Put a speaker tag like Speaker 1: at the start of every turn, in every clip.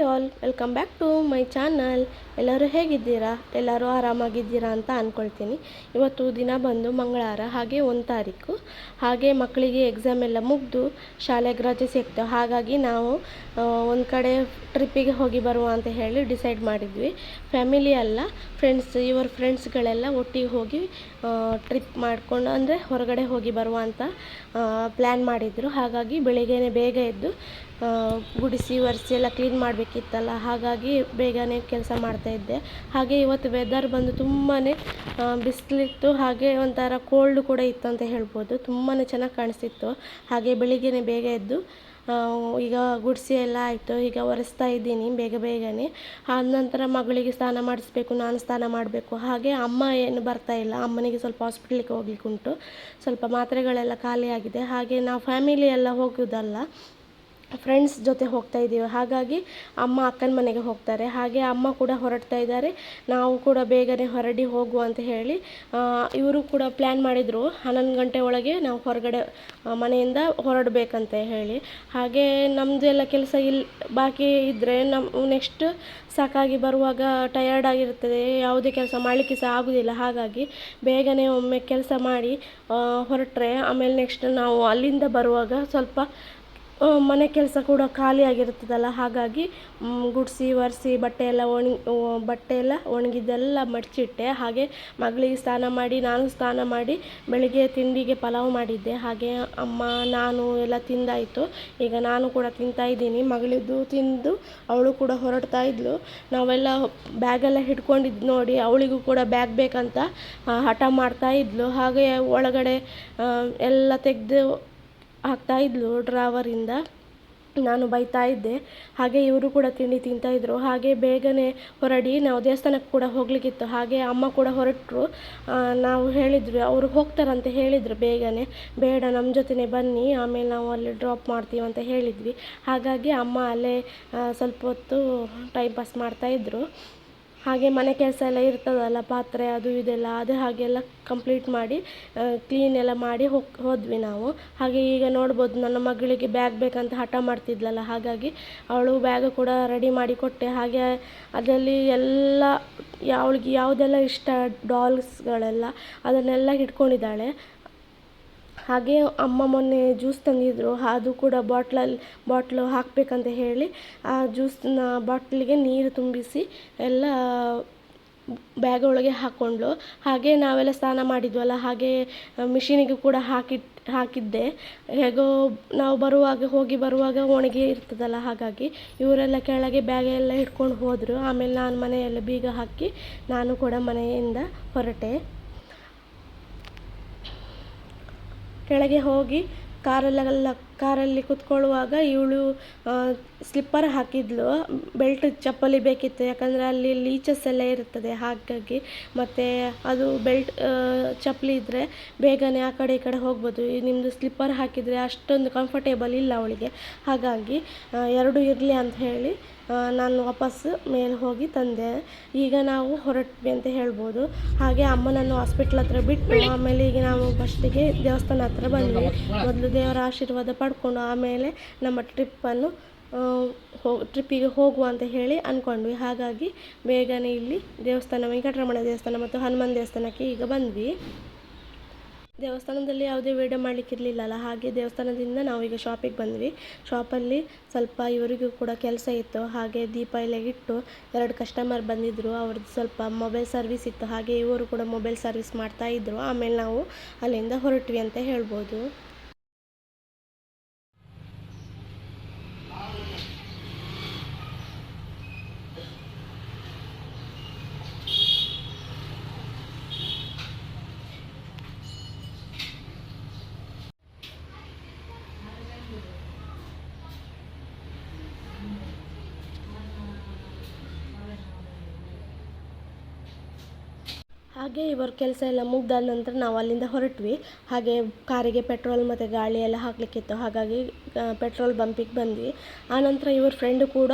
Speaker 1: Hi all, welcome back to my channel. ಎಲ್ಲರೂ ಹೇಗಿದ್ದೀರಾ? ಎಲ್ಲರೂ ಆರಾಮಾಗಿದ್ದೀರಾ ಅಂತ ಅಂದ್ಕೊಳ್ತೀನಿ ಇವತ್ತು ದಿನ ಬಂದು ಮಂಗಳವಾರ, ಹಾಗೆ ಒಂದು ತಾರೀಕು. ಹಾಗೆ ಮಕ್ಕಳಿಗೆ ಎಕ್ಸಾಮ್ ಎಲ್ಲ ಮುಗಿದು ಶಾಲೆಗೆ ರಜೆ ಸಿಗ್ತೇವೆ ಹಾಗಾಗಿ ನಾವು ಒಂದು ಕಡೆ ಟ್ರಿಪ್ಪಿಗೆ ಹೋಗಿ ಬರುವ ಅಂತ ಹೇಳಿ ಡಿಸೈಡ್ ಮಾಡಿದ್ವಿ. ಫ್ಯಾಮಿಲಿ ಅಲ್ಲ ಫ್ರೆಂಡ್ಸ್ ಇವರ ಫ್ರೆಂಡ್ಸ್ಗಳೆಲ್ಲ ಒಟ್ಟಿಗೆ ಹೋಗಿ ಟ್ರಿಪ್ ಮಾಡಿಕೊಂಡು, ಅಂದರೆ ಹೊರಗಡೆ ಹೋಗಿ ಬರುವ ಅಂತ ಪ್ಲ್ಯಾನ್ ಮಾಡಿದರು. ಹಾಗಾಗಿ ಬೆಳಿಗ್ಗೆನೇ ಬೇಗ ಎದ್ದು ಗುಡಿಸಿ, ಒರೆಸಿ ಎಲ್ಲ ಕ್ಲೀನ್ ಮಾಡಬೇಕಿತ್ತಲ್ಲ, ಹಾಗಾಗಿ ಬೇಗನೆ ಕೆಲಸ ಮಾಡ್ತಾಯಿದ್ದೆ ಹಾಗೆ ಇವತ್ತು ವೆದರ್ ಬಂದು ತುಂಬಾ ಬಿಸಿಲಿತ್ತು, ಹಾಗೆ ಒಂಥರ ಕೋಲ್ಡ್ ಕೂಡ ಇತ್ತು ಅಂತ ಹೇಳ್ಬೋದು. ತುಂಬಾ ಚೆನ್ನಾಗಿ ಕಾಣಿಸ್ತಿತ್ತು. ಹಾಗೆ ಬೆಳಿಗ್ಗೆ ಬೇಗ ಎದ್ದು ಈಗ ಗುಡಿಸಿ ಎಲ್ಲ ಆಯಿತು, ಈಗ ಒರೆಸ್ತಾ ಇದ್ದೀನಿ ಬೇಗ ಬೇಗನೆ. ಆದ ನಂತರ ಮಗಳಿಗೆ ಸ್ನಾನ ಮಾಡಿಸ್ಬೇಕು, ನಾನು ಸ್ನಾನ ಮಾಡಬೇಕು. ಹಾಗೆ ಅಮ್ಮ ಏನು ಬರ್ತಾ ಇಲ್ಲ, ಅಮ್ಮನಿಗೆ ಸ್ವಲ್ಪ ಹಾಸ್ಪಿಟ್ಲಿಗೆ ಹೋಗ್ಲಿಕ್ಕೆ ಉಂಟು ಸ್ವಲ್ಪ ಮಾತ್ರೆಗಳೆಲ್ಲ ಖಾಲಿಯಾಗಿದೆ. ಹಾಗೆ ನಾವು ಫ್ಯಾಮಿಲಿ ಎಲ್ಲ ಹೋಗೋದಲ್ಲ ಫ್ರೆಂಡ್ಸ್ ಜೊತೆ ಹೋಗ್ತಾ ಇದ್ದೀವಿ. ಹಾಗಾಗಿ ಅಮ್ಮ ಅಕ್ಕನ ಮನೆಗೆ ಹೋಗ್ತಾರೆ. ಹಾಗೆ ಅಮ್ಮ ಕೂಡ ಹೊರಡ್ತಾ ಇದ್ದಾರೆ. ನಾವು ಕೂಡ ಬೇಗನೆ ಹೊರಡಿ ಹೋಗು ಅಂತ ಹೇಳಿ ಇವರು ಕೂಡ ಪ್ಲ್ಯಾನ್ ಮಾಡಿದರು. ಹನ್ನೊಂದು ಗಂಟೆ ಒಳಗೆ ನಾವು ಹೊರಗಡೆ ಮನೆಯಿಂದ ಹೊರಡಬೇಕಂತ ಹೇಳಿ. ಹಾಗೆ ನಮ್ಮದು ಎಲ್ಲ ಕೆಲಸ ಇಲ್ಲಿ ಬಾಕಿ ಇದ್ದರೆ ನಮ್ಮ ನೆಕ್ಸ್ಟ್ ಸಾಕಾಗಿ ಬರುವಾಗ ಟಯರ್ಡ್ ಆಗಿರ್ತದೆ. ಯಾವುದೇ ಕೆಲಸ ಮಾಡಲಿಕ್ಕೆ ಸಹ ಆಗೋದಿಲ್ಲ. ಹಾಗಾಗಿ ಬೇಗನೆ ಒಮ್ಮೆ ಕೆಲಸ ಮಾಡಿ ಹೊರಟ್ರೆ ಆಮೇಲೆ ನೆಕ್ಸ್ಟ್ ನಾವು ಅಲ್ಲಿಂದ ಬರುವಾಗ ಸ್ವಲ್ಪ ಮನೆ ಕೆಲಸ ಕೂಡ ಖಾಲಿಯಾಗಿರ್ತದಲ್ಲ ಹಾಗಾಗಿ ಗುಡಿಸಿ, ಒರೆಸಿ, ಬಟ್ಟೆ ಎಲ್ಲ ಒಣಗಿ ಬಟ್ಟೆ ಎಲ್ಲ ಒಣಗಿದ್ದೆಲ್ಲ ಮಡಚಿಟ್ಟೆ. ಹಾಗೆ ಮಗಳಿಗೆ ಸ್ನಾನ ಮಾಡಿ, ನಾನು ಸ್ನಾನ ಮಾಡಿ, ಬೆಳಿಗ್ಗೆ ತಿಂಡಿಗೆ ಪಲಾವ್ ಮಾಡಿದ್ದೆ. ಹಾಗೆ ಅಮ್ಮ, ನಾನು ಎಲ್ಲ ತಿಂದಾಯಿತು. ಈಗ ನಾನು ಕೂಡ ತಿಂತಾ ಇದ್ದೀನಿ. ಮಗಳಿದ್ದು ತಿಂದು ಅವಳು ಕೂಡ ಹೊರಡ್ತಾ ಇದ್ಲು. ನಾವೆಲ್ಲ ಬ್ಯಾಗೆಲ್ಲ ಹಿಡ್ಕೊಂಡಿದ್ದು ನೋಡಿ, ಅವಳಿಗೂ ಕೂಡ ಬ್ಯಾಗ್ ಬೇಕಂತ ಹಠ ಮಾಡ್ತಾ ಇದ್ಲು. ಹಾಗೆ ಒಳಗಡೆ ಎಲ್ಲ ತೆಗೆದು ಹಾಕ್ತಾಯಿದ್ಲು ಡ್ರಾವರಿಂದ ನಾನು ಬೈತಾ ಇದ್ದೆ. ಹಾಗೆ ಇವರು ಕೂಡ ತಿಂಡಿ ತಿಂತಾಯಿದ್ರು ಹಾಗೆ ಬೇಗನೆ ಹೊರಡಿ ನಾವು ದೇವಸ್ಥಾನಕ್ಕೆ ಕೂಡ ಹೋಗಲಿಕ್ಕಿತ್ತು. ಹಾಗೆ ಅಮ್ಮ ಕೂಡ ಹೊರಟರು. ನಾವು ಹೇಳಿದ್ವಿ ಅವರು ಹೋಗ್ತಾರಂತ ಹೇಳಿದರು ಬೇಗನೆ. ಬೇಡ ನಮ್ಮ ಜೊತೆನೇ ಬನ್ನಿ, ಆಮೇಲೆ ನಾವು ಅಲ್ಲಿ ಡ್ರಾಪ್ ಮಾಡ್ತೀವಿ ಅಂತ ಹೇಳಿದ್ವಿ. ಹಾಗಾಗಿ ಅಮ್ಮ ಅಲ್ಲೇ ಸ್ವಲ್ಪ ಹೊತ್ತು ಟೈಮ್ ಪಾಸ್ ಮಾಡ್ತಾಯಿದ್ರು ಹಾಗೆ ಮನೆ ಕೆಲಸ ಎಲ್ಲ ಇರ್ತದಲ್ಲ, ಪಾತ್ರೆ ಅದು ಇದೆಲ್ಲ, ಅದು ಹಾಗೆಲ್ಲ ಕಂಪ್ಲೀಟ್ ಮಾಡಿ ಕ್ಲೀನ್ ಎಲ್ಲ ಮಾಡಿ ಹೋಗಿ, ಹೋದ್ವಿ ನಾವು. ಹಾಗೆ ಈಗ ನೋಡ್ಬೋದು ನನ್ನ ಮಗಳಿಗೆ ಬ್ಯಾಗ್ ಬೇಕಂತ ಹಠ ಮಾಡ್ತಿದ್ಲಲ್ಲ, ಹಾಗಾಗಿ ಅವಳು ಬ್ಯಾಗ್ ಕೂಡ ರೆಡಿ ಮಾಡಿ ಕೊಟ್ಟೆ. ಹಾಗೆ ಅದರಲ್ಲಿ ಎಲ್ಲ ಅವಳಿಗೆ ಯಾವುದೆಲ್ಲ ಇಷ್ಟ ಡಾಲ್ಸ್ಗಳೆಲ್ಲ ಅದನ್ನೆಲ್ಲ ಇಟ್ಕೊಂಡಿದ್ದಾಳೆ ಹಾಗೆ ಅಮ್ಮ ಮೊನ್ನೆ ಜ್ಯೂಸ್ ತಂದಿದ್ದರು ಅದು ಕೂಡ ಬಾಟ್ಲಲ್ಲಿ ಬಾಟ್ಲು ಹಾಕಬೇಕಂತ ಹೇಳಿ, ಆ ಜ್ಯೂಸ್ನ ಬಾಟ್ಲಿಗೆ ನೀರು ತುಂಬಿಸಿ ಎಲ್ಲ ಬ್ಯಾಗ್ ಒಳಗೆ ಹಾಕ್ಕೊಂಡ್ಳು ಹಾಗೆ ನಾವೆಲ್ಲ ಸ್ನಾನ ಮಾಡಿದ್ವಲ್ಲ, ಹಾಗೆ ಮಿಷಿನಿಗೆ ಕೂಡ ಹಾಕಿಟ್ಟು ಹಾಕಿದ್ದೆ. ಹೇಗೋ ನಾವು ಬರುವಾಗ, ಹೋಗಿ ಬರುವಾಗ ಒಣಗಿ ಇರ್ತದಲ್ಲ, ಹಾಗಾಗಿ ಇವರೆಲ್ಲ ಕೆಳಗೆ ಬ್ಯಾಗ್ ಎಲ್ಲ ಹಿಡ್ಕೊಂಡು ಹೋದರು. ಆಮೇಲೆ ನಾನು ಮನೆಯೆಲ್ಲ ಬೀಗ ಹಾಕಿ ನಾನು ಕೂಡ ಮನೆಯಿಂದ ಹೊರಟೆ. ಕೆಳಗೆ ಹೋಗಿ ಕಾರಲ್ಲೆಲ್ಲ ಕಾರಲ್ಲಿ ಕುತ್ಕೊಳ್ಳುವಾಗ ಇವಳು ಸ್ಲಿಪ್ಪರ್ ಹಾಕಿದ್ಲು. ಬೆಲ್ಟ್ ಚಪ್ಪಲಿ ಬೇಕಿತ್ತು, ಯಾಕಂದರೆ ಅಲ್ಲಿ ಲೀಚಸ್ ಎಲ್ಲ ಇರ್ತದೆ ಹಾಗಾಗಿ ಮತ್ತು ಅದು ಬೆಲ್ಟ್ ಚಪ್ಪಲಿ ಇದ್ದರೆ ಬೇಗನೆ ಆ ಕಡೆ ಈ ಕಡೆ ಹೋಗ್ಬೋದು. ನಿಮ್ಮದು ಸ್ಲಿಪ್ಪರ್ ಹಾಕಿದರೆ ಅಷ್ಟೊಂದು ಕಂಫರ್ಟೇಬಲ್ ಇಲ್ಲ ಅವಳಿಗೆ. ಹಾಗಾಗಿ ಎರಡು ಇರಲಿ ಅಂತ ಹೇಳಿ ನಾನು ವಾಪಸ್ ಮೇಲೆ ಹೋಗಿ ತಂದೆ. ಈಗ ನಾವು ಹೊರಟ್ವಿ ಅಂತ ಹೇಳ್ಬೋದು. ಹಾಗೆ ಅಮ್ಮನನ್ನು ಹಾಸ್ಪಿಟ್ಲ್ ಹತ್ರ ಬಿಟ್ಟು ಆಮೇಲೆ ಈಗ ನಾವು ಫಸ್ಟಿಗೆ ದೇವಸ್ಥಾನ ಹತ್ರ ಬಂದ್ವಿ. ಮೊದಲು ದೇವರ ಆಶೀರ್ವಾದ ಪಡ್ಕೊಂಡು ಆಮೇಲೆ ನಮ್ಮ ಟ್ರಿಪ್ಪನ್ನು ಹೋ ಟ್ರಿಪ್ಪಿಗೆ ಹೋಗುವ ಅಂತ ಹೇಳಿ ಅಂದ್ಕೊಂಡ್ವಿ ಹಾಗಾಗಿ ಬೇಗನೆ ಇಲ್ಲಿ ದೇವಸ್ಥಾನ, ವೆಂಕಟರಮಣ ದೇವಸ್ಥಾನ ಮತ್ತು ಹನುಮಾನ್ ದೇವಸ್ಥಾನಕ್ಕೆ ಈಗ ಬಂದ್ವಿ. ದೇವಸ್ಥಾನದಲ್ಲಿ ಯಾವುದೇ ವೀಡಿಯೋ ಮಾಡಲಿಕ್ಕಿರಲಿಲ್ಲಲ್ಲ, ಹಾಗೆ ದೇವಸ್ಥಾನದಿಂದ ನಾವೀಗ ಶಾಪಿಗೆ ಬಂದ್ವಿ. ಶಾಪಲ್ಲಿ ಸ್ವಲ್ಪ ಇವರಿಗೂ ಕೂಡ ಕೆಲಸ ಇತ್ತು, ಹಾಗೆ ದೀಪ ಎಲ್ಲ ಇಟ್ಟು ಎರಡು ಕಸ್ಟಮರ್ ಬಂದಿದ್ದರು ಅವ್ರದ್ದು ಸ್ವಲ್ಪ ಮೊಬೈಲ್ ಸರ್ವಿಸ್ ಇತ್ತು, ಹಾಗೆ ಇವರು ಕೂಡ ಮೊಬೈಲ್ ಸರ್ವಿಸ್ ಮಾಡ್ತಾಯಿದ್ರು ಆಮೇಲೆ ನಾವು ಅಲ್ಲಿಂದ ಹೊರಟ್ವಿ ಅಂತ ಹೇಳ್ಬೋದು. ಹಾಗೆ ಇವರ ಕೆಲಸ ಎಲ್ಲ ಮುಗ್ದಾದ ನಂತರ ನಾವು ಅಲ್ಲಿಂದ ಹೊರಟ್ವಿ. ಹಾಗೆ ಕಾರಿಗೆ ಪೆಟ್ರೋಲ್ ಮತ್ತು ಗಾಳಿ ಎಲ್ಲ ಹಾಕಲಿಕ್ಕಿತ್ತು. ಹಾಗಾಗಿ ಪೆಟ್ರೋಲ್ ಬಂಪಿಗೆ ಬಂದ್ವಿ. ಆನಂತರ ಇವ್ರ ಫ್ರೆಂಡು ಕೂಡ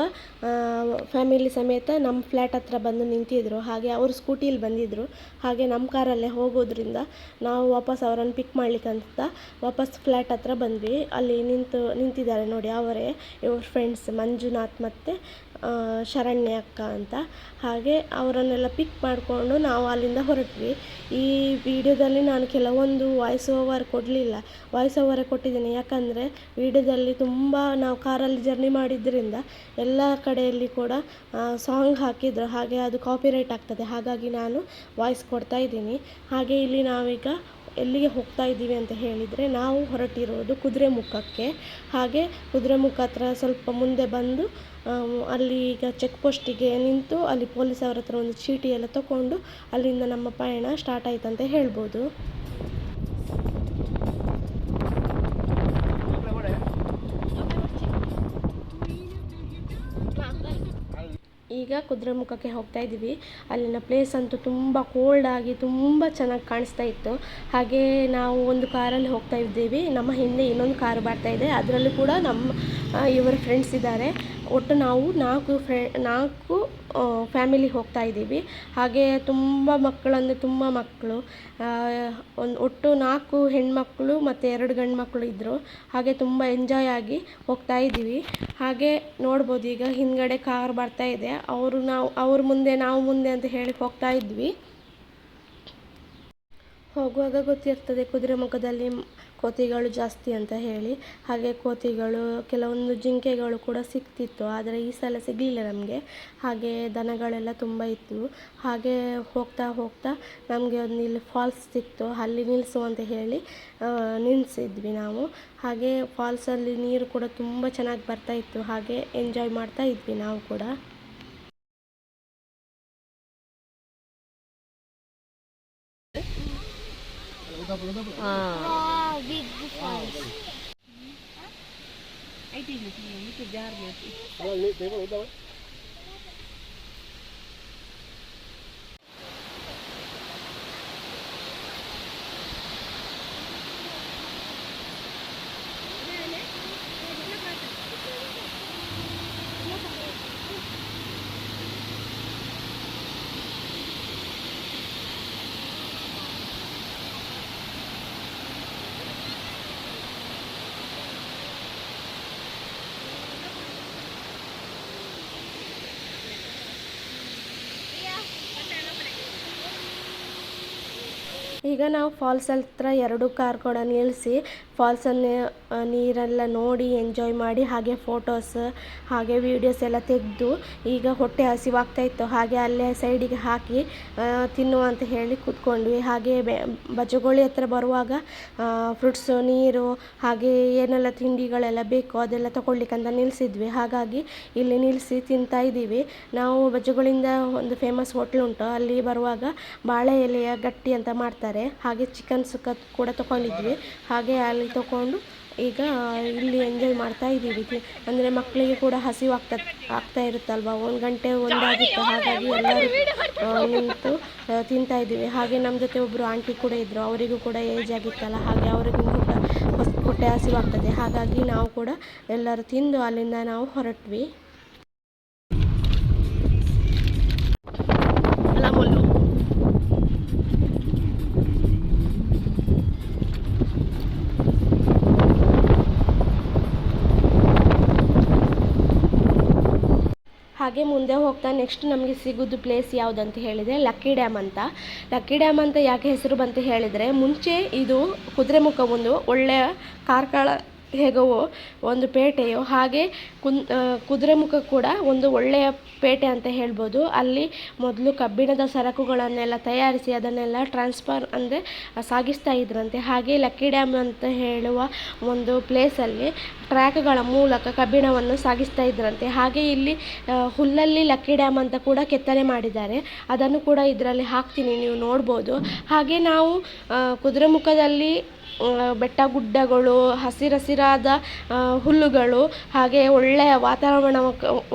Speaker 1: ಫ್ಯಾಮಿಲಿ ಸಮೇತ ನಮ್ಮ ಫ್ಲ್ಯಾಟ್ ಹತ್ರ ಬಂದು ನಿಂತಿದ್ದರು ಹಾಗೆ ಅವರು ಸ್ಕೂಟಿಲಿ ಬಂದಿದ್ದರು ಹಾಗೆ ನಮ್ಮ ಕಾರಲ್ಲೇ ಹೋಗೋದ್ರಿಂದ ನಾವು ವಾಪಸ್ ಅವರನ್ನು ಪಿಕ್ ಮಾಡ್ಲಿಕ್ಕಂತ ವಾಪಸ್ ಫ್ಲ್ಯಾಟ್ ಹತ್ರ ಬಂದ್ವಿ. ಅಲ್ಲಿ ನಿಂತು, ನಿಂತಿದ್ದಾರೆ ನೋಡಿ ಅವರೇ, ಇವ್ರ ಫ್ರೆಂಡ್ಸ್ ಮಂಜುನಾಥ್ ಮತ್ತು ಶರಣ್ಯ ಅಕ್ಕ ಅಂತ. ಹಾಗೆ ಅವರನ್ನೆಲ್ಲ ಪಿಕ್ ಮಾಡಿಕೊಂಡು ನಾವು ಅಲ್ಲಿಂದ ಹೊರಟ್ವಿ. ಈ ವಿಡಿಯೋದಲ್ಲಿ ನಾನು ಕೆಲವೊಂದು ವಾಯ್ಸ್ ಓವರ್ ಕೊಡಲಿಲ್ಲ. ವಾಯ್ಸ್ ಓವರೇ ಕೊಟ್ಟಿದ್ದೀನಿ. ಯಾಕಂದರೆ ವಿಡಿಯೋದಲ್ಲಿ ತುಂಬ ನಾವು ಕಾರಲ್ಲಿ ಜರ್ನಿ ಮಾಡಿದ್ದರಿಂದ ಎಲ್ಲ ಕಡೆಯಲ್ಲಿ ಕೂಡ ಸಾಂಗ್ ಹಾಕಿದ್ರು. ಹಾಗೆ ಅದು ಕಾಪಿರೈಟ್ ಆಗ್ತದೆ. ಹಾಗಾಗಿ ನಾನು ವಾಯ್ಸ್ ಕೊಡ್ತಾ ಇದ್ದೀನಿ. ಹಾಗೆ ಇಲ್ಲಿ ನಾವೀಗ ಎಲ್ಲಿಗೆ ಹೋಗ್ತಾ ಇದ್ದೀವಿ ಅಂತ ಹೇಳಿದರೆ ನಾವು ಹೊರಟಿರೋದು ಕುದುರೆಮುಖಕ್ಕೆ. ಹಾಗೆ ಕುದುರೆಮುಖ ಹತ್ರ ಸ್ವಲ್ಪ ಮುಂದೆ ಬಂದು ಅಲ್ಲಿ ಈಗ ಚೆಕ್ ಪೋಸ್ಟಿಗೆ ನಿಂತು ಅಲ್ಲಿ ಪೊಲೀಸ್ ಅವ್ರ ಹತ್ರ ಒಂದು ಚೀಟಿ ಎಲ್ಲ ತಗೊಂಡು ಅಲ್ಲಿಂದ ನಮ್ಮ ಪಯಣ ಸ್ಟಾರ್ಟ್ ಅಂತ ಹೇಳ್ಬೋದು. ಈಗ ಕುದುರೆಮುಖಕ್ಕೆ ಹೋಗ್ತಾ ಇದ್ದೀವಿ. ಅಲ್ಲಿನ ಪ್ಲೇಸ್ ಅಂತೂ ತುಂಬ ಕೋಲ್ಡ್ ಆಗಿ ತುಂಬ ಚೆನ್ನಾಗಿ ಕಾಣಿಸ್ತಾ ಇತ್ತು. ಹಾಗೆ ನಾವು ಒಂದು ಕಾರಲ್ಲಿ ಹೋಗ್ತಾ ಇದ್ದೀವಿ. ನಮ್ಮ ಹಿಂದೆ ಇನ್ನೊಂದು ಕಾರು ಬರ್ತಾ ಇದೆ. ಅದರಲ್ಲೂ ಕೂಡ ನಮ್ಮ ಇವರ ಫ್ರೆಂಡ್ಸ್ ಇದ್ದಾರೆ. ಒಟ್ಟು ನಾವು ನಾಲ್ಕು ಫ್ರೆ ನಾಲ್ಕು ಫ್ಯಾಮಿಲಿ ಹೋಗ್ತಾ ಇದ್ದೀವಿ. ಹಾಗೆ ತುಂಬ ಮಕ್ಕಳಂದರೆ ತುಂಬ ಮಕ್ಕಳು. ಒಂದು ಒಟ್ಟು ನಾಲ್ಕು ಹೆಣ್ಮಕ್ಳು ಮತ್ತು ಎರಡು ಗಂಡು ಮಕ್ಕಳು ಇದ್ದರು ಹಾಗೆ ತುಂಬ ಎಂಜಾಯ್ ಆಗಿ ಹೋಗ್ತಾ ಇದ್ದೀವಿ. ಹಾಗೆ ನೋಡ್ಬೋದು ಈಗ ಹಿಂದ್ಗಡೆ ಕಾರ್ ಬರ್ತಾ ಇದೆ. ಅವರು ನಾವು, ಅವ್ರ ಮುಂದೆ, ನಾವು ಮುಂದೆ ಅಂತ ಹೇಳಿ ಹೋಗ್ತಾ ಇದ್ವಿ. ಹೋಗುವಾಗ ಗೊತ್ತಿರ್ತದೆ ಕುದುರೆಮುಖದಲ್ಲಿ ಕೋತಿಗಳು ಜಾಸ್ತಿ ಅಂತ ಹೇಳಿ. ಹಾಗೆ ಕೋತಿಗಳು ಕೆಲವೊಂದು ಜಿಂಕೆಗಳು ಕೂಡ ಸಿಕ್ತಿತ್ತು, ಆದರೆ ಈ ಸಲ ಸಿಗಲಿಲ್ಲ ನಮಗೆ. ಹಾಗೆ ದನಗಳೆಲ್ಲ ತುಂಬ ಇತ್ತು. ಹಾಗೆ ಹೋಗ್ತಾ ಹೋಗ್ತಾ ನಮಗೆ ಒಂದು ಇಲ್ಲಿ ಫಾಲ್ಸ್ ಸಿಕ್ತು. ಅಲ್ಲಿ ನಿಲ್ಲಿಸು ಅಂತ ಹೇಳಿ ನಿಲ್ಲಿಸಿದ್ವಿ ನಾವು. ಹಾಗೆ ಫಾಲ್ಸಲ್ಲಿ ನೀರು ಕೂಡ ತುಂಬ ಚೆನ್ನಾಗಿ ಬರ್ತಾ ಇತ್ತು. ಹಾಗೆ ಎಂಜಾಯ್ ಮಾಡ್ತಾ ಇದ್ವಿ ನಾವು ಕೂಡ. નથી મૂકી જાર નથી ಈಗ ನಾವು ಫಾಲ್ಸ್ ಹತ್ರ ಎರಡು ಕಾರ್ ಕೂಡ ನಿಲ್ಲಿಸಿ ಫಾಲ್ಸನ್ನು ನೀರೆಲ್ಲ ನೋಡಿ ಎಂಜಾಯ್ ಮಾಡಿ ಹಾಗೆ ಫೋಟೋಸ್, ಹಾಗೆ ವೀಡಿಯೋಸ್ ಎಲ್ಲ ತೆಗೆದು ಈಗ ಹೊಟ್ಟೆ ಹಸಿವಾಗ್ತಾ ಇತ್ತು. ಹಾಗೆ ಅಲ್ಲೇ ಸೈಡಿಗೆ ಹಾಕಿ ತಿನ್ನುವ ಅಂತ ಹೇಳಿ ಕೂತ್ಕೊಂಡ್ವಿ. ಹಾಗೆ ಬಜಗೋಳಿ ಹತ್ರ ಬರುವಾಗ ಫ್ರೂಟ್ಸು ನೀರು, ಹಾಗೆ ಏನೆಲ್ಲ ತಿಂಡಿಗಳೆಲ್ಲ ಬೇಕು ಅದೆಲ್ಲ ತಗೊಳ್ಲಿಕ್ಕಂತ ನಿಲ್ಲಿಸಿದ್ವಿ. ಹಾಗಾಗಿ ಇಲ್ಲಿ ನಿಲ್ಲಿಸಿ ತಿಂತಾ ಇದ್ದೀವಿ. ನಾವು ಬಜಗೋಳಿಂದ ಒಂದು ಫೇಮಸ್ ಹೋಟ್ಲು ಉಂಟು. ಅಲ್ಲಿ ಬರುವಾಗ ಬಾಳೆ ಎಲೆಯ ಗಟ್ಟಿ ಅಂತ ಮಾಡ್ತಾರೆ. ಹಾಗೆ ಚಿಕನ್ ಸುಕ್ಕ ಕೂಡ ತಗೊಂಡಿದ್ವಿ. ಹಾಗೆ ಅಲ್ಲಿ ತಗೊಂಡು ಈಗ ಇಲ್ಲಿ ಎಂಜಾಯ್ ಮಾಡ್ತಾ ಇದ್ದೀವಿ ಅಂದರೆ ಮಕ್ಕಳಿಗೆ ಕೂಡ ಹಸಿವು ಆಗ್ತಾ ಆಗ್ತಾ ಇರುತ್ತಲ್ವ? ಒಂದು ಗಂಟೆ ಒಂದಾಗಿತ್ತು. ಹಾಗಾಗಿ ಎಲ್ಲರೂ ನಿಂತು ತಿಂತಾ ಇದ್ದೀವಿ. ಹಾಗೆ ನಮ್ಮ ಜೊತೆ ಒಬ್ಬರು ಆಂಟಿ ಕೂಡ ಇದ್ದರು ಅವರಿಗೂ ಕೂಡ ಏಜ್ ಆಗಿತ್ತಲ್ಲ. ಹಾಗೆ ಅವರಿಗೂ ಕೂಡ ಹೊಟ್ಟೆ ಹಸಿವಾಗ್ತದೆ. ಹಾಗಾಗಿ ನಾವು ಕೂಡ ಎಲ್ಲರೂ ತಿಂದು ಅಲ್ಲಿಂದ ನಾವು ಹೊರಟ್ವಿ. ಹಾಗೆ ಮುಂದೆ ಹೋಗ್ತಾ ನೆಕ್ಸ್ಟ್ ನಮಗೆ ಸಿಗೋದು ಪ್ಲೇಸ್ ಯಾವುದಂತ ಹೇಳಿದರೆ ಲಕ್ಕಿ ಡ್ಯಾಮ್ ಅಂತ. ಲಕ್ಕಿ ಡ್ಯಾಮ್ ಅಂತ ಯಾಕೆ ಹೆಸರು ಬಂತು ಹೇಳಿದರೆ ಮುಂಚೆ ಇದು ಕುದುರೆಮುಖ ಒಂದು ಒಳ್ಳೆಯ ಕಾರ್ಕಳ ಹೇಗವೋ ಒಂದು ಪೇಟೆಯೋ. ಹಾಗೆ ಕುನ್ ಕುದುರೆಮುಖ ಕೂಡ ಒಂದು ಒಳ್ಳೆಯ ಪೇಟೆ ಅಂತ ಹೇಳ್ಬೋದು. ಅಲ್ಲಿ ಮೊದಲು ಕಬ್ಬಿಣದ ಸರಕುಗಳನ್ನೆಲ್ಲ ತಯಾರಿಸಿ ಅದನ್ನೆಲ್ಲ ಟ್ರಾನ್ಸ್ಫರ್ ಅಂದರೆ ಸಾಗಿಸ್ತಾ ಇದ್ರಂತೆ. ಹಾಗೆ ಲಕ್ಕಿ ಡ್ಯಾಮ್ ಅಂತ ಹೇಳುವ ಒಂದು ಪ್ಲೇಸಲ್ಲಿ ಟ್ರ್ಯಾಕ್ಗಳ ಮೂಲಕ ಕಬ್ಬಿಣವನ್ನು ಸಾಗಿಸ್ತಾ ಇದ್ರಂತೆ. ಹಾಗೆ ಇಲ್ಲಿ ಹುಲ್ಲಲ್ಲಿ ಲಕ್ಕಿ ಡ್ಯಾಮ್ ಅಂತ ಕೂಡ ಕೆತ್ತನೆ ಮಾಡಿದ್ದಾರೆ. ಅದನ್ನು ಕೂಡ ಇದರಲ್ಲಿ ಹಾಕ್ತೀನಿ, ನೀವು ನೋಡ್ಬೋದು. ಹಾಗೆ ನಾವು ಕುದುರೆಮುಖದಲ್ಲಿ ಬೆಟ್ಟ ಗುಡ್ಡಗಳು ಹಸಿರಸಿರಾದ ಹುಲ್ಲುಗಳು, ಹಾಗೆ ಒಳ್ಳೆಯ ವಾತಾವರಣ,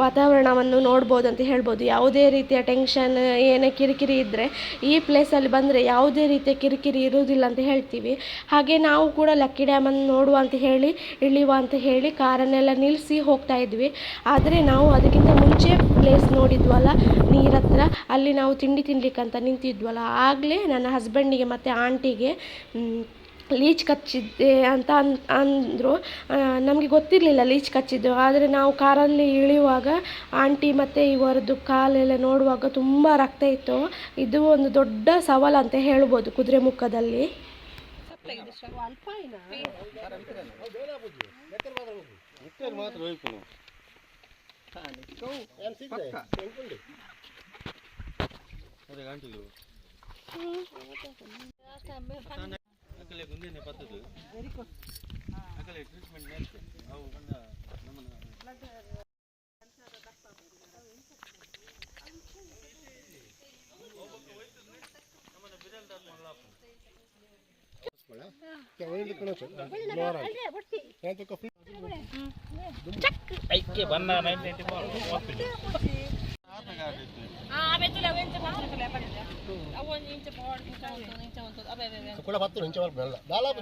Speaker 1: ವಾತಾವರಣವನ್ನು ನೋಡ್ಬೋದು ಅಂತ ಹೇಳ್ಬೋದು. ಯಾವುದೇ ರೀತಿಯ ಟೆನ್ಷನ್ ಏನೇ ಕಿರಿಕಿರಿ ಇದ್ದರೆ ಈ ಪ್ಲೇಸಲ್ಲಿ ಬಂದರೆ ಯಾವುದೇ ರೀತಿಯ ಕಿರಿಕಿರಿ ಇರುವುದಿಲ್ಲ ಅಂತ ಹೇಳ್ತೀವಿ. ಹಾಗೆ ನಾವು ಕೂಡ ಲಕ್ಕಿ ಡ್ಯಾಮನ್ನು ನೋಡುವ ಅಂತ ಹೇಳಿ, ಇಳಿಯುವ ಅಂತ ಹೇಳಿ ಕಾರನ್ನೆಲ್ಲ ನಿಲ್ಲಿಸಿ ಹೋಗ್ತಾ ಇದ್ವಿ. ಆದರೆ ನಾವು ಅದಕ್ಕಿಂತ ಮುಂಚೆ ಪ್ಲೇಸ್ ನೋಡಿದ್ವಲ್ಲ, ನೀರ ಹತ್ರ, ಅಲ್ಲಿ ನಾವು ತಿಂಡಿ ತಿನ್ನಲಿಕ್ಕಂತ ನಿಂತಿದ್ವಲ್ಲ. ಆಗಲೇ ನನ್ನ ಹಸ್ಬೆಂಡಿಗೆ ಮತ್ತು ಆಂಟಿಗೆ ಲೀಚ್ ಕಚ್ಚಿದ್ದೆ ಅಂತ ಅನ್, ಅಂದರು. ನಮಗೆ ಗೊತ್ತಿರಲಿಲ್ಲ ಲೀಚ್ ಕಚ್ಚಿದ್ದು. ಆದರೆ ನಾವು ಕಾರಲ್ಲಿ ಇಳಿಯುವಾಗ ಆಂಟಿ ಮತ್ತು ಇವರದ್ದು ಕಾಲೆಲ್ಲ ನೋಡುವಾಗ ತುಂಬ ರಕ್ತ ಇತ್ತು. ಇದು ಒಂದು ದೊಡ್ಡ ಸವಾಲು ಅಂತ ಹೇಳ್ಬೋದು ಕುದುರೆಮುಖದಲ್ಲಿ
Speaker 2: ಮಾತ್ರ ಹೋಯ್ತು ಅದೇ ಕಾಣ್ತಿಲ್ಲ ಅಕಲೆ ಗುಂಡಿನ ಪತ್ತದು ಅಕಲೆ ಟ್ರೀಟ್ಮೆಂಟ್ ಮಾಡ್ತೆ ಅವು అవ్వండి ఇంచే
Speaker 3: పోవాలి ఇంచే ఉంటుంది
Speaker 2: ఇంచే ఉంటుంది అబ్బాయి కుక్కడ పత్తు నుంచి వరకు దాదాపు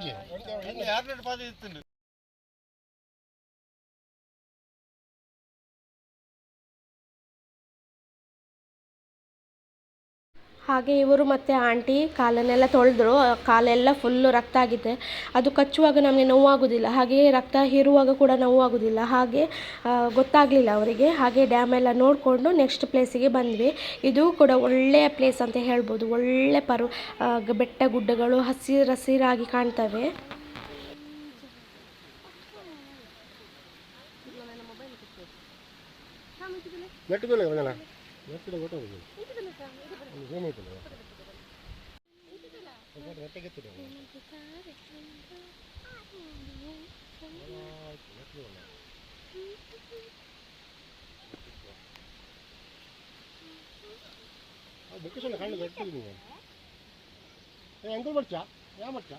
Speaker 1: ಹಾಗೆ ಇವರು ಮತ್ತು ಆಂಟಿ ಕಾಲನ್ನೆಲ್ಲ ತೊಳೆದ್ರು ಕಾಲೆಲ್ಲ ಫುಲ್ಲು ರಕ್ತ ಆಗಿದೆ. ಅದು ಕಚ್ಚುವಾಗ ನಮಗೆ ನೋವಾಗೋದಿಲ್ಲ, ಹಾಗೆಯೇ ರಕ್ತ ಹೀರುವಾಗ ಕೂಡ ನೋವಾಗೋದಿಲ್ಲ. ಹಾಗೆ ಗೊತ್ತಾಗಲಿಲ್ಲ ಅವರಿಗೆ. ಹಾಗೆ ಡ್ಯಾಮ್ ಎಲ್ಲ ನೋಡಿಕೊಂಡು ನೆಕ್ಸ್ಟ್ ಪ್ಲೇಸಿಗೆ ಬಂದ್ವಿ. ಇದು ಕೂಡ ಒಳ್ಳೆಯ ಪ್ಲೇಸ್ ಅಂತ ಹೇಳ್ಬೋದು. ಒಳ್ಳೆ ಪರ್ವ ಬೆಟ್ಟ ಗುಡ್ಡಗಳು ಹಸಿರು ಹಸಿರಾಗಿ ಕಾಣ್ತವೆ.
Speaker 2: ನೆಟ್ ಮೇಲೆ ಬರೋಣ ನೆಟ್ ಗೊತ್ತಾಗೋದು ಏನಾಯ್ತಲ್ಲ ನೆಟ್ಟಗೆ ಎತ್ತಿದೆ ಬುಕ್ಕಿಸಲ್ಲ ಕಣ್ಣು ಗಟ್ಟಿದೆ ನೀವು ಏ ಅಂಕಲ್ ಬರ್ಚಾ ಯಾ ಬರ್ಚಾ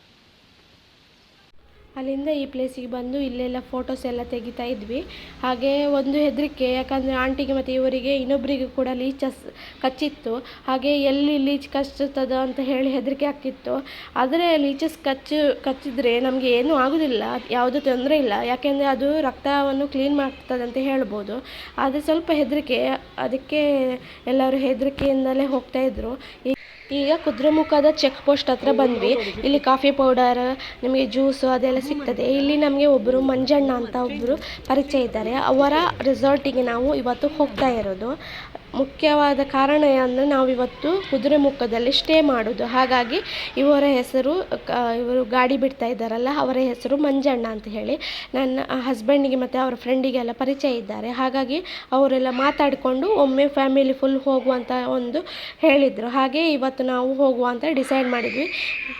Speaker 1: ಅಲ್ಲಿಂದ ಈ ಪ್ಲೇಸಿಗೆ ಬಂದು ಇಲ್ಲೆಲ್ಲ ಫೋಟೋಸ್ ಎಲ್ಲ ತೆಗಿತಾ ಇದ್ವಿ. ಹಾಗೆ ಒಂದು ಹೆದರಿಕೆ, ಯಾಕಂದರೆ ಆಂಟಿಗೆ ಮತ್ತು ಇವರಿಗೆ ಇನ್ನೊಬ್ಬರಿಗೂ ಕೂಡ ಲೀಚಸ್ ಕಚ್ಚಿತ್ತು. ಹಾಗೆ ಎಲ್ಲಿ ಲೀಚ್ ಕಚ್ಚುತ್ತದೋ ಅಂತ ಹೇಳಿ ಹೆದರಿಕೆ ಆಗ್ತಿತ್ತು. ಆದರೆ ಲೀಚಸ್ ಕಚ್ಚು, ಕಚ್ಚಿದ್ರೆ ನಮಗೆ ಏನೂ ಆಗೋದಿಲ್ಲ, ಯಾವುದೂ ತೊಂದರೆ ಇಲ್ಲ. ಯಾಕೆಂದರೆ ಅದು ರಕ್ತವನ್ನು ಕ್ಲೀನ್ ಮಾಡ್ತದೆ ಅಂತ ಹೇಳ್ಬೋದು. ಆದರೆ ಸ್ವಲ್ಪ ಹೆದರಿಕೆ, ಅದಕ್ಕೆ ಎಲ್ಲರೂ ಹೆದರಿಕೆಯಿಂದಲೇ ಹೋಗ್ತಾಯಿದ್ರು ಈ ಈಗ ಕುದುರೆಮುಖದ ಚೆಕ್ ಪೋಸ್ಟ್ ಹತ್ರ ಬಂದ್ವಿ. ಇಲ್ಲಿ ಕಾಫಿ ಪೌಡರ್ ನಿಮಗೆ ಜ್ಯೂಸು ಅದೆಲ್ಲ ಸಿಗ್ತದೆ. ಇಲ್ಲಿ ನಮಗೆ ಒಬ್ಬರು ಮಂಜಣ್ಣ ಅಂತ ಒಬ್ಬರು ಪರಿಚಯ ಇದ್ದಾರೆ. ಅವರ ರೆಸಾರ್ಟಿಗೆ ನಾವು ಇವತ್ತು ಹೋಗ್ತಾ ಇರೋದು. ಮುಖ್ಯವಾದ ಕಾರಣ ಅಂದರೆ ನಾವು ಇವತ್ತು ಕುದುರೆಮುಖದಲ್ಲಿ ಸ್ಟೇ ಮಾಡೋದು. ಹಾಗಾಗಿ ಇವರ ಹೆಸರು ಇವರು ಗಾಡಿ ಬಿಡ್ತಾ ಇದ್ದಾರಲ್ಲ, ಅವರ ಹೆಸರು ಮಂಜಣ್ಣ ಅಂತ ಹೇಳಿ. ನನ್ನ ಹಸ್ಬೆಂಡಿಗೆ ಮತ್ತು ಅವರ ಫ್ರೆಂಡಿಗೆಲ್ಲ ಪರಿಚಯ ಇದ್ದಾರೆ. ಹಾಗಾಗಿ ಅವರೆಲ್ಲ ಮಾತಾಡಿಕೊಂಡು ಒಮ್ಮೆ ಫ್ಯಾಮಿಲಿ ಫುಲ್ ಹೋಗುವಂತ ಒಂದು ಹೇಳಿದರು. ಹಾಗೆ ಇವತ್ತು ನಾವು ಹೋಗುವ ಅಂತ ಡಿಸೈಡ್ ಮಾಡಿದ್ವಿ.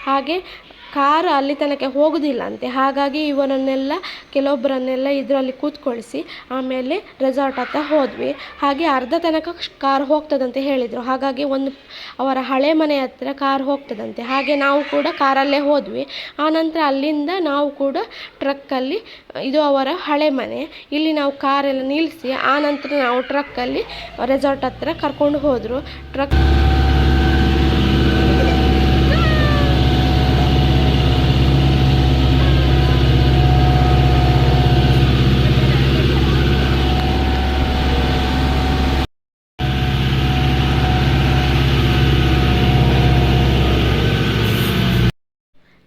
Speaker 1: ಹಾಗೆ ಕಾರು ಅಲ್ಲಿ ತನಕ ಹೋಗೋದಿಲ್ಲ ಅಂತೆ ಹಾಗಾಗಿ ಇವರನ್ನೆಲ್ಲ ಕೆಲವೊಬ್ಬರನ್ನೆಲ್ಲ ಇದರಲ್ಲಿ ಕೂತ್ಕೊಳಿಸಿ ಆಮೇಲೆ ರೆಸಾರ್ಟ್ ಹತ್ರ ಹೋದ್ವಿ. ಹಾಗೆ ಅರ್ಧ ತನಕ ಕಾರ್ ಹೋಗ್ತದಂತೆ ಹೇಳಿದರು. ಹಾಗಾಗಿ ಒಂದು ಅವರ ಹಳೆ ಮನೆ ಹತ್ತಿರ ಕಾರ್ ಹೋಗ್ತದಂತೆ. ಹಾಗೆ ನಾವು ಕೂಡ ಕಾರಲ್ಲೇ ಹೋದ್ವಿ. ಆನಂತರ ಅಲ್ಲಿಂದ ನಾವು ಕೂಡ ಟ್ರಕ್ಕಲ್ಲಿ ಇದು ಅವರ ಹಳೆ ಮನೆ. ಇಲ್ಲಿ ನಾವು ಕಾರೆಲ್ಲ ನಿಲ್ಲಿಸಿ ಆನಂತರ ನಾವು ಟ್ರಕ್ಕಲ್ಲಿ ರೆಸಾರ್ಟ್ ಹತ್ತಿರ ಕರ್ಕೊಂಡು ಹೋದರು. ಟ್ರಕ್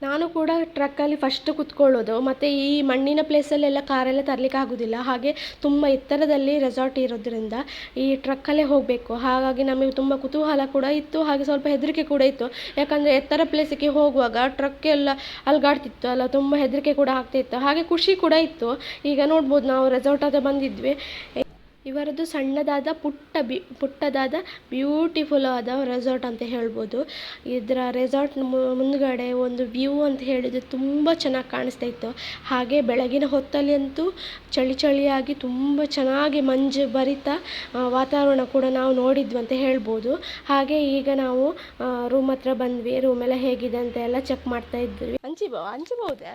Speaker 1: ನಾನು ಕೂಡ ಟ್ರಕ್ಕಲ್ಲಿ ಫಸ್ಟ್ ಕುತ್ಕೊಳ್ಳೋದು, ಮತ್ತು ಈ ಮಣ್ಣಿನ ಪ್ಲೇಸಲ್ಲೆಲ್ಲ ಕಾರೆಲ್ಲ ತರಲಿಕ್ಕೆ ಆಗೋದಿಲ್ಲ. ಹಾಗೆ ತುಂಬ ಎತ್ತರದಲ್ಲಿ ರೆಸಾರ್ಟ್ ಇರೋದ್ರಿಂದ ಈ ಟ್ರಕ್ಕಲ್ಲೇ ಹೋಗಬೇಕು. ಹಾಗಾಗಿ ನಮಗೆ ತುಂಬ ಕುತೂಹಲ ಕೂಡ ಇತ್ತು, ಹಾಗೆ ಸ್ವಲ್ಪ ಹೆದರಿಕೆ ಕೂಡ ಇತ್ತು. ಯಾಕಂದರೆ ಎತ್ತರ ಪ್ಲೇಸಿಗೆ ಹೋಗುವಾಗ ಟ್ರಕ್ ಎಲ್ಲ ಅಲ್ಗಾಡ್ತಿತ್ತು, ಅಲ್ಲ ತುಂಬ ಹೆದರಿಕೆ ಕೂಡ ಆಗ್ತಿತ್ತು ಹಾಗೆ ಖುಷಿ ಕೂಡ ಇತ್ತು. ಈಗ ನೋಡ್ಬೋದು ನಾವು ರೆಸಾರ್ಟ್ ಹತ್ರ ಬಂದಿದ್ವಿ. ಇವರದ್ದು ಸಣ್ಣದಾದ, ಪುಟ್ಟ ಬಿ, ಪುಟ್ಟದಾದ ಬ್ಯೂಟಿಫುಲ್ ಆದ ರೆಸಾರ್ಟ್ ಅಂತ ಹೇಳ್ಬೋದು. ಇದರ ರೆಸಾರ್ಟ್ ಮುಂದುಗಡೆ ಒಂದು ವ್ಯೂ ಅಂತ ಹೇಳಿದರೆ ತುಂಬ ಚೆನ್ನಾಗಿ ಕಾಣಿಸ್ತಾ ಇತ್ತು. ಹಾಗೆ ಬೆಳಗಿನ ಹೊತ್ತಲ್ಲಿ ಅಂತೂ ಚಳಿ ಚಳಿಯಾಗಿ ತುಂಬ ಚೆನ್ನಾಗಿ ಮಂಜು ಭರಿತ ವಾತಾವರಣ ಕೂಡ ನಾವು ನೋಡಿದ್ವಿ ಅಂತ ಹೇಳ್ಬೋದು. ಹಾಗೆ ಈಗ ನಾವು ರೂಮ್ ಹತ್ರ ಬಂದ್ವಿ. ರೂಮೆಲ್ಲ ಹೇಗಿದೆ ಅಂತ ಎಲ್ಲ ಚೆಕ್ ಮಾಡ್ತಾ ಇದ್ವಿ. ಹಂಚಿಬೋ ಹಂಚಿಬಹುದೇ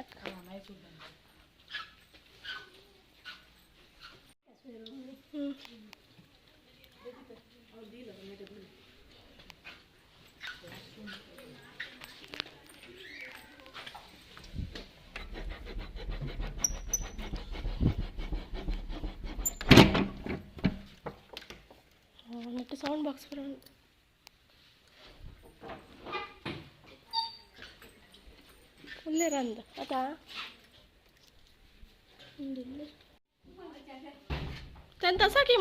Speaker 1: Oh, nanti, sound box perang Ulle randa, ada. ತಂತ ಸಾಕಿ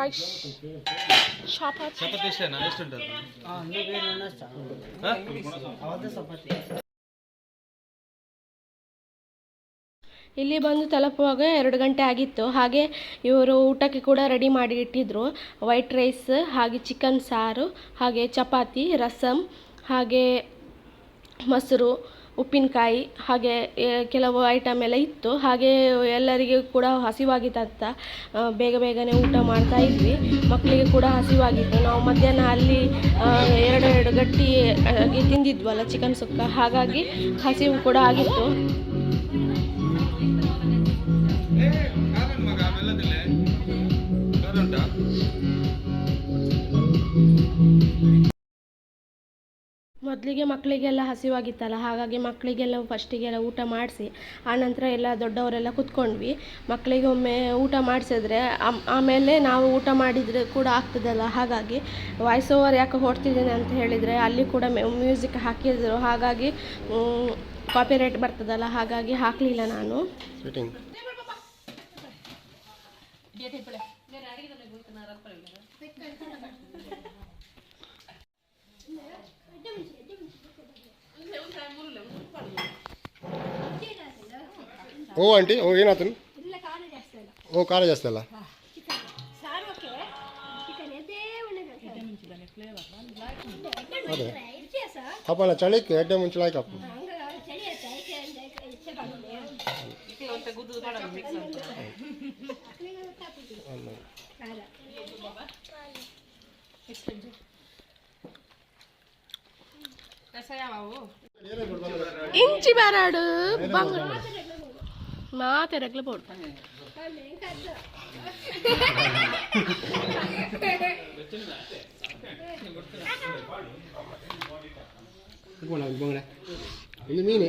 Speaker 1: ರೈಸ್ ಚಪಾತಿ
Speaker 3: ಚಪಾತಿ ಇಷ್ಟೇನಾ ಎಷ್ಟುಂಟು
Speaker 1: ಇಲ್ಲಿ ಬಂದು ತಲುಪುವಾಗ ಎರಡು ಗಂಟೆ ಆಗಿತ್ತು. ಹಾಗೆ ಇವರು ಊಟಕ್ಕೆ ಕೂಡ ರೆಡಿ ಮಾಡಿ ಇಟ್ಟಿದ್ರು. ವೈಟ್ ರೈಸ್ ಹಾಗೆ ಚಿಕನ್ ಸಾರು ಹಾಗೆ ಚಪಾತಿ ರಸಮ್ ಹಾಗೆ ಮೊಸರು ಉಪ್ಪಿನಕಾಯಿ, ಹಾಗೆ ಕೆಲವು ಐಟಮ್ ಎಲ್ಲ ಇತ್ತು. ಹಾಗೆ ಎಲ್ಲರಿಗೂ ಕೂಡ ಹಸಿವಾಗಿತ್ತಂತ ಬೇಗ ಬೇಗನೆ ಊಟ ಮಾಡ್ತಾ ಇದ್ವಿ. ಮಕ್ಕಳಿಗೆ ಕೂಡ ಹಸಿವಾಗಿತ್ತು. ನಾವು ಮಧ್ಯಾಹ್ನ ಅಲ್ಲಿ ಎರಡು ಎರಡು ಗಟ್ಟಿ ತಿಂದಿದ್ವಲ್ಲ ಚಿಕನ್ ಸುಕ್ಕ. ಹಾಗಾಗಿ ಹಸಿವು ಕೂಡ ಆಗಿತ್ತು.
Speaker 3: ಮಗ you.
Speaker 1: ಮೊದಲಿಗೆ ಮಕ್ಕಳಿಗೆಲ್ಲ ಹಸಿವಾಗಿತ್ತಲ್ಲ ಹಾಗಾಗಿ ಮಕ್ಕಳಿಗೆಲ್ಲ ಫಸ್ಟಿಗೆಲ್ಲ ಊಟ ಮಾಡಿಸಿ ಆನಂತರ ಎಲ್ಲ ದೊಡ್ಡವರೆಲ್ಲ ಕುತ್ಕೊಂಡ್ವಿ. ಮಕ್ಕಳಿಗೆ ಒಮ್ಮೆ ಊಟ ಮಾಡಿಸಿದ್ರೆ ಆಮೇಲೆ ನಾವು ಊಟ ಮಾಡಿದರೆ ಕೂಡ ಆಗ್ತದಲ್ಲ. ಹಾಗಾಗಿ ವಾಯ್ಸ್ ಓವರ್ ಯಾಕೆ ಹೊಡ್ತಿದ್ದೇನೆ ಅಂತ ಹೇಳಿದರೆ ಅಲ್ಲಿ ಕೂಡ ಮ್ಯೂಸಿಕ್ ಹಾಕಿದ್ರು. ಹಾಗಾಗಿ ಕಾಪಿರೈಟ್ ಬರ್ತದಲ್ಲ ಹಾಗಾಗಿ ಹಾಕಲಿಲ್ಲ ನಾನು.
Speaker 2: ಓ ಆಂಟಿ ಓ ಏನಾಯ್ತು ಓ ಖಾರ ಜಾಸ್ತಿ ಅಲ್ಲ ಅದೇ ಹಪ್ಪಳ ಚಳಿಕ್ಕೆ ಎಡ್ಡೆ ಮುಂಚೆ ಲಾಯ್ಕ್ ಹಪ್ಪ
Speaker 1: ಇಂಚಿ ಬಾರಾಡು ಬಂಗ ಮಾತೆರಗ್ಲು ಬೋಡು
Speaker 2: ಬೋಣ ಬೋಣ ಇದು ಮೀನೆ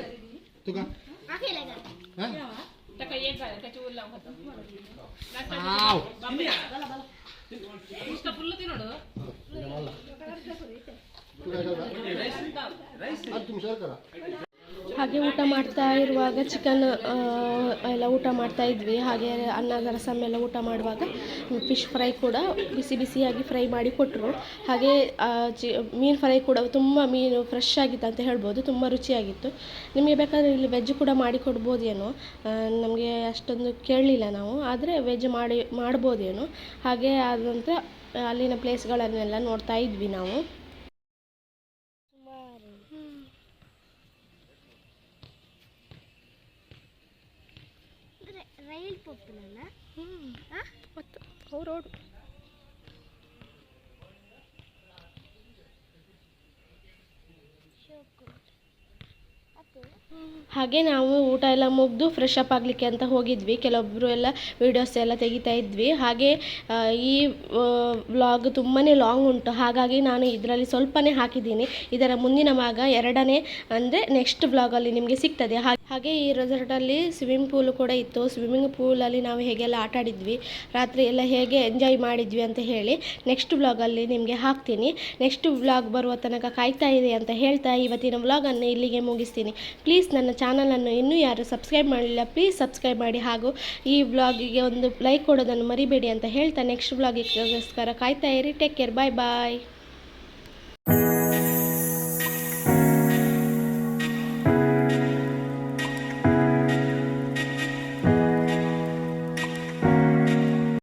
Speaker 2: ತುಕ ಹಾಂ ಹತ್ತು ನಿಮಿಷ ಹೇಳ್ತಾರ
Speaker 1: ಹಾಗೆ ಊಟ ಮಾಡ್ತಾ ಇರುವಾಗ ಚಿಕನ್ ಎಲ್ಲ ಊಟ ಮಾಡ್ತಾ ಇದ್ವಿ. ಹಾಗೆ ಅನ್ನ ರಸಮ್ ಎಲ್ಲ ಊಟ ಮಾಡುವಾಗ ಫಿಶ್ ಫ್ರೈ ಕೂಡ ಬಿಸಿ ಬಿಸಿಯಾಗಿ ಫ್ರೈ ಮಾಡಿ ಕೊಟ್ಟರು ಹಾಗೆ ಚಿ, ಮೀನು ಫ್ರೈ ಕೂಡ ತುಂಬ ಮೀನು ಫ್ರೆಶ್ ಆಗಿತ್ತು ಅಂತ ಹೇಳ್ಬೋದು. ತುಂಬ ರುಚಿಯಾಗಿತ್ತು. ನಿಮಗೆ ಬೇಕಾದರೆ ಇಲ್ಲಿ ವೆಜ್ ಕೂಡ ಮಾಡಿ ಕೊಡ್ಬೋದೇನೋ? ನಮಗೆ ಅಷ್ಟೊಂದು ಕೇಳಲಿಲ್ಲ ನಾವು. ಆದರೆ ವೆಜ್ ಮಾಡಿ, ಮಾಡ್ಬೋದೇನೋ? ಹಾಗೆ ಆದ ನಂತರ ಅಲ್ಲಿನ ಪ್ಲೇಸ್ಗಳನ್ನೆಲ್ಲ ನೋಡ್ತಾ ಇದ್ವಿ ನಾವು.
Speaker 4: ರೈಲ್ ಪೊಪ್ಪುನಲ್ಲ
Speaker 1: ಮತ್ತು ಅವ್ರೋಡು. ಹಾಗೆ ನಾವು ಊಟ ಎಲ್ಲ ಮುಗಿದು ಫ್ರೆಶ್ ಅಪ್ ಆಗಲಿಕ್ಕೆ ಅಂತ ಹೋಗಿದ್ವಿ. ಕೆಲವೊಬ್ಬರು ಎಲ್ಲ ವೀಡಿಯೋಸ್ ಎಲ್ಲ ತೆಗಿತಾ ಇದ್ವಿ. ಹಾಗೆ ಈ ವ್ಲಾಗ್ ತುಂಬಾ ಲಾಂಗ್ ಉಂಟು. ಹಾಗಾಗಿ ನಾನು ಇದರಲ್ಲಿ ಸ್ವಲ್ಪನೇ ಹಾಕಿದ್ದೀನಿ. ಇದರ ಮುಂದಿನ ಭಾಗ ಎರಡನೇ ಅಂದರೆ ನೆಕ್ಸ್ಟ್ ವ್ಲಾಗಲ್ಲಿ ನಿಮಗೆ ಸಿಗ್ತದೆ. ಹಾಗೆ ಈ ರೆಸಾರ್ಟಲ್ಲಿ ಸ್ವಿಮ್ಮಿಂಗ್ ಪೂಲ್ ಕೂಡ ಇತ್ತು. ಸ್ವಿಮ್ಮಿಂಗ್ ಪೂಲಲ್ಲಿ ನಾವು ಹೇಗೆಲ್ಲ ಆಟ ಆಡಿದ್ವಿ, ರಾತ್ರಿ ಎಲ್ಲ ಹೇಗೆ ಎಂಜಾಯ್ ಮಾಡಿದ್ವಿ ಅಂತ ಹೇಳಿ ನೆಕ್ಸ್ಟ್ ವ್ಲಾಗಲ್ಲಿ ನಿಮಗೆ ಹಾಕ್ತೀನಿ. ನೆಕ್ಸ್ಟ್ ವ್ಲಾಗ್ ಬರುವ ತನಕ ಕಾಯ್ತಾ ಇದೆ ಅಂತ ಹೇಳ್ತಾ ಇವತ್ತಿನ ವ್ಲಾಗನ್ನು ಇಲ್ಲಿಗೆ ಮುಗಿಸ್ತೀನಿ. ಪ್ಲೀಸ್ ನನ್ನ ಚಾನಲನ್ನು ಇನ್ನೂ ಯಾರು ಸಬ್ಸ್ಕ್ರೈಬ್ ಮಾಡಲಿಲ್ಲ ಪ್ಲೀಸ್ ಸಬ್ಸ್ಕ್ರೈಬ್ ಮಾಡಿ ಹಾಗೂ ಈ ವ್ಲಾಗಿಗೆ ಒಂದು ಲೈಕ್ ಕೊಡೋದನ್ನು ಮರಿಬೇಡಿ ಅಂತ ಹೇಳ್ತಾ ನೆಕ್ಸ್ಟ್ ವ್ಲಾಗಿಗೋಸ್ಕರ ಕಾಯ್ತಾ ಇರಿ. ಟೇಕ್ ಕೇರ್ ಬಾಯ್ ಬಾಯ್